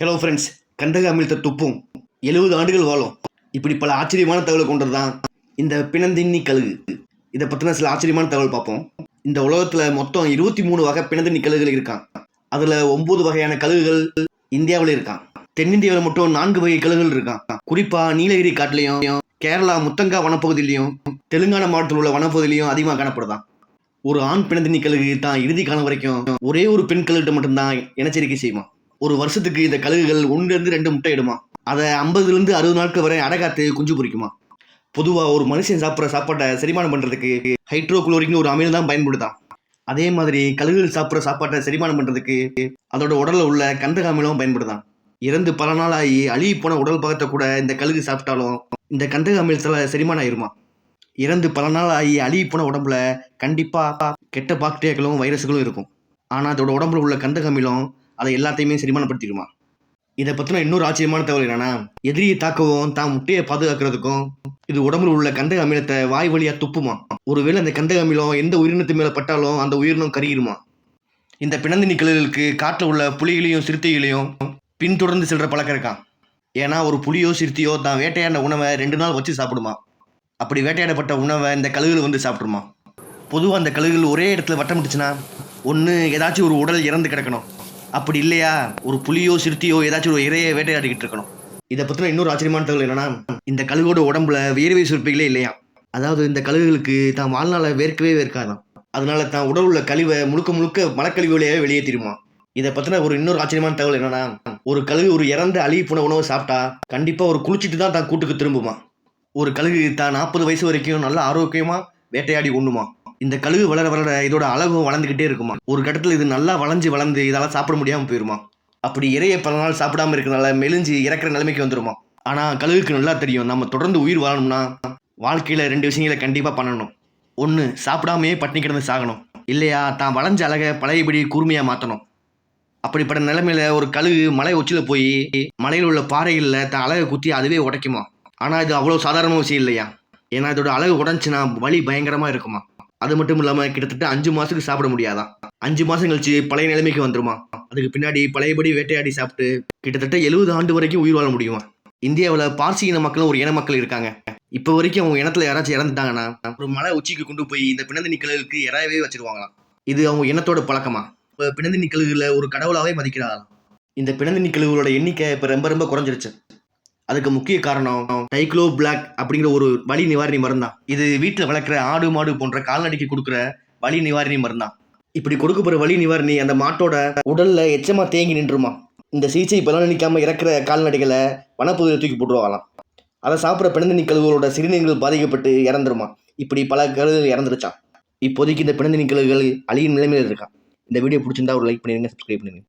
Hello friends கந்தக அமிழ்த்த துப்பும். எழுபது ஆண்டுகள் வாழும். இப்படி பல ஆச்சரியமான தகவலை கொண்டது தான் இந்த பிணந்தின்னி கழுகு. இதை பற்றின சில ஆச்சரியமான தகவல் பார்ப்போம். இந்த உலகத்தில் மொத்தம் இருபத்தி மூணு வகை பிணந்தின்னி கழுகுகள் இருக்கான் அதில் ஒம்பது வகையான கழுகுகள் இந்தியாவில் இருக்கான் தென்னிந்தியாவில் மட்டும் நான்கு வகை கழுகுகள் இருக்கான் குறிப்பாக நீலகிரி காட்டிலையும் கேரளா முத்தங்கா வனப்பகுதியிலையும் தெலுங்கானா மாவட்டத்தில் உள்ள வனப்பகுதியிலையும் அதிகமாக காணப்படுதான். ஒரு ஆண் பிணந்தின்னி கழுகு தான் இறுதி காலம் வரைக்கும் ஒரே ஒரு பெண் கழுகிட்ட மட்டும்தான் இனச்சரிக்கை செய்வான். ஒரு வருஷத்துக்கு இந்த கழுகுகள் ஒன்றுலேருந்து ரெண்டு முட்டை இடுமா அதை ஐம்பதுலேருந்து அறுபது நாட்கள் வரை அடகாத்து குஞ்சு பொறிக்குமா பொதுவாக ஒரு மனுஷன் சாப்பிட்ற சாப்பாட்டை செரிமானம் பண்ணுறதுக்கு ஹைட்ரோகுளோரிக்னு ஒரு அமிலம் தான் பயன்படுதான். அதே மாதிரி கழுகுகள் சாப்பிட்ற சாப்பாட்டை செரிமானம் பண்ணுறதுக்கு அதோட உடலில் உள்ள கந்தக அமிலம் பயன்படுதான். இறந்து பல நாள் ஆகி அழுகி போன உடல் பாகத்தை கூட இந்த கழுகு சாப்பிட்டாலும் இந்த கந்தக அமிலத்தில் செரிமானம் ஆயிருமா? இறந்து பல நாள் ஆகி அழுகி போன உடம்புல கண்டிப்பாக கெட்ட பாக்டீரியாக்களும் வைரஸ்களும் இருக்கும். ஆனால் அதோட உடம்புல உள்ள கந்தக அமிலம் அதை எல்லாத்தையுமே செரிமானப்படுத்திடுமா? இதை பற்றின இன்னொரு ஆச்சரியமான தகவல் என்னன்னா எதிரியை தாக்கவும் தான் முட்டையை பாதுகாக்கிறதுக்கும் இது உடம்புல உள்ள கந்தக அமிலத்தை வாய் வழியா துப்புமா? ஒருவேளை அந்த கந்தக அமிலம் எந்த உயிரினத்து மேலே பட்டாலும் அந்த உயிரினம் கருகிருமா? இந்த பிணந்தினி கழுகுகளுக்கு காட்டில் உள்ள புலிகளையும் சிறுத்தைகளையும் பின்தொடர்ந்து செல்ற பழக்கம் இருக்கான் ஏன்னா ஒரு புலியோ சிறுத்தையோ தான் வேட்டையாண்ட உணவை ரெண்டு நாள் வச்சு சாப்பிடுமா? அப்படி வேட்டையாடப்பட்ட உணவை இந்த கழுகுகள் வந்து சாப்பிடுமா பொதுவாக அந்த கழுகுகள் ஒரே இடத்துல வட்டமிட்டுச்சுன்னா ஒன்று ஏதாச்சும் ஒரு உடல் இறந்து கிடக்கணும். அப்படி இல்லையா? ஒரு புலியோ சிறுத்தையோ ஏதாச்சும் ஒரு இறையை வேட்டையாடிக்கிட்டு இருக்கணும். இதை பற்றின இன்னொரு ஆச்சரியமான தகவல் என்னன்னா இந்த கழுகோட உடம்புல வேர்வை சுரப்பிகளே இல்லையா? அதாவது இந்த கழுகுகளுக்கு தான் வாழ்நாளை வேர்க்கவே வேர்க்காதான் அதனால தான் உடல் உள்ள கழிவை முழுக்க முழுக்க மலக்கழிவுகளையே வெளியேற்றிடுமா இதை பற்றின ஒரு இன்னொரு ஆச்சரியமான தகவல் என்னன்னா ஒரு கழுகு ஒரு இறந்த அழுகி போன உணவை சாப்பிட்டா கண்டிப்பாக ஒரு குளிச்சுட்டு தான் தான் கூட்டுக்கு திரும்புமா? ஒரு கழுகு தான் நாற்பது வயசு வரைக்கும் நல்ல ஆரோக்கியமாக வேட்டையாடி உண்ணுமா? இந்த கழுகு வளர வளர இதோட அழகும் வளர்ந்துக்கிட்டே இருக்குமா? ஒரு கட்டத்தில் இது நல்லா வளைஞ்சு வளர்ந்து இதெல்லாம் சாப்பிட முடியாமல் போயிருமா? அப்படி இறைய பல நாள் சாப்பிடாம இருக்கனால மெலிஞ்சு இறக்குற நிலைமைக்கு வந்துருமா? ஆனால் கழுகுக்கு நல்லா தெரியும். நம்ம தொடர்ந்து உயிர் வாழணும்னா வாழ்க்கையில் ரெண்டு விஷயங்களை கண்டிப்பாக பண்ணணும். ஒன்று சாப்பிடாமையே பட்டினி கிடந்து சாகணும். இல்லையா தான் வளைஞ்ச அழகை பழையபடி கூர்மையாக மாற்றணும் அப்படிப்பட்ட நிலைமையில ஒரு கழுகு மலை உச்சியில் போய் மலையில் உள்ள பாறைகளில் தான் அழகை குத்தி அதுவே உடைக்குமா? ஆனால் இது அவ்வளோ சாதாரண விஷயம் இல்லையா? ஏன்னா இதோட அழகு உடஞ்சுன்னா வலி பயங்கரமாக இருக்குமா? அது மட்டும் இல்லாமல் கிட்டத்தட்ட அஞ்சு மாதத்துக்கு சாப்பிட முடியாதான் அஞ்சு மாதம் கழிச்சு பழைய நிலைமைக்கு வந்துருமா? அதுக்கு பின்னாடி பழையபடி வேட்டையாடி சாப்பிட்டு கிட்டத்தட்ட எழுபது ஆண்டு வரைக்கும் உயிர் வாழ முடியுமா? இந்தியாவில் பார்சி இன மக்களும் ஒரு இன மக்கள் இருக்காங்க. இப்போ வரைக்கும் அவங்க இனத்தில் யாராச்சும் இறந்துட்டாங்கன்னா ஒரு மலை உச்சிக்கு கொண்டு போய் இந்த பிணந்து நிக்கலுக்கு இறாயவே வச்சிருவாங்களாம். இது அவங்க இனத்தோட பழக்கமா? இப்போ பிணந்து நிக்கல்களை ஒரு கடவுளாகவே மதிக்கிறாங்களாம் இந்த பிணந்து நிக்கல்களோட எண்ணிக்கை இப்போ ரொம்ப ரொம்ப குறைஞ்சிருச்சு. அதுக்கு முக்கிய காரணம் டைக்ளோ பிளாக் அப்படிங்கிற ஒரு வலி நிவாரணி மருந்தான். இது வீட்டில் வளர்க்குற ஆடு மாடு போன்ற கால்நடைக்கு கொடுக்குற வலி நிவாரணி மருந்தான். இப்படி கொடுக்கப்படுற வலி நிவாரணி அந்த மாட்டோட உடலில் எச்சமா தேங்கி நின்றுமா இந்த சிகிச்சை பலன் நிற்காம இறக்குற கால்நடைகளை வனப்பகுதியில் தூக்கி போட்டுருவாங்களாம் அதை சாப்பிட்ற பிணந்தினி கழுகுகளோட சிறுநீர்கள் பாதிக்கப்பட்டு இறந்துருமா இப்படி பல கழுகுகள் இறந்துருச்சான் இப்போதைக்கு இந்த பிணந்தினி கழுகுகள் அழியும் நிலைமையில் இருக்கான் இந்த வீடியோ பிடிச்சிருந்தா ஒரு லைக் பண்ணிடுங்க சப்ஸ்கிரைப் பண்ணுங்க